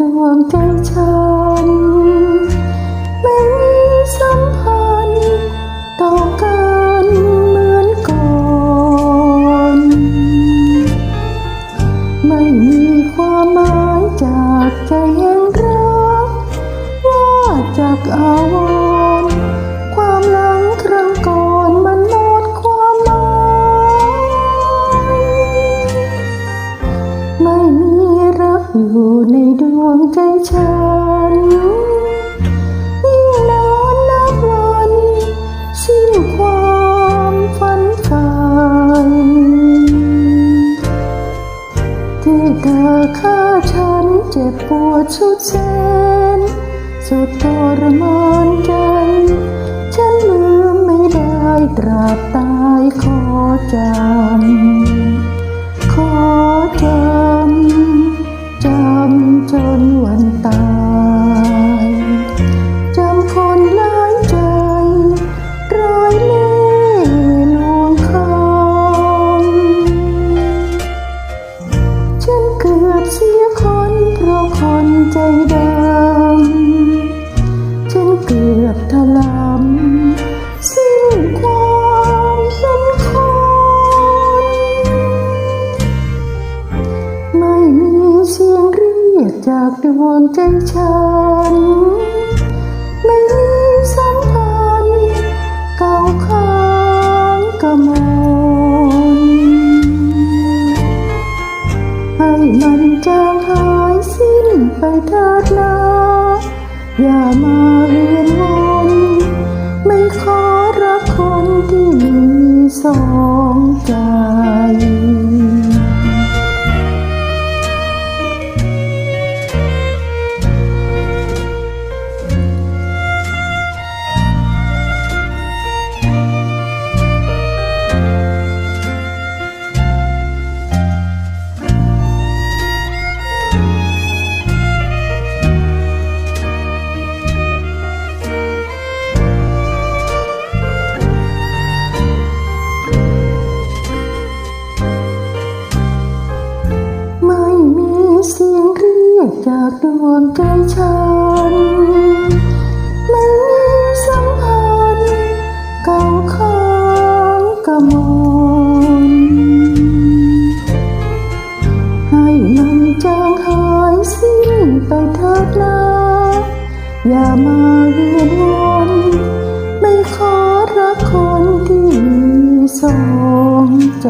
จากดวงใจฉันไม่มีสัมพันธ์ต่อกันเหมือนก่อน ไม่มีความหมายจากใจแห่งรักว่าจากอาว อยู่ในดวงใจฉัน ยิ่งนานนับวัน สิ้นความฝันใฝ่ที่เธอฆ่าฉันเจ็บปวดสุดแสน สุดทรมานใจ ฉันลืมไม่ได้ตราบตายขอจำขากดวงใจฉัน ไม่มีสัมพันธ์เก่าค้างกระมอนให้มันจางหายสิ้นไปเถิดนะอย่ามาเวียนวนไม่ขอรักคนที่มีสองใจ ยกจากดวงใจฉันม่มีสัมพันธ์เก่าค้างกระมอนให้มันจางหายสิ้นไปเถิดนะอย่ามาเวียนวนไม่ขอรักคนที่มีสองใจ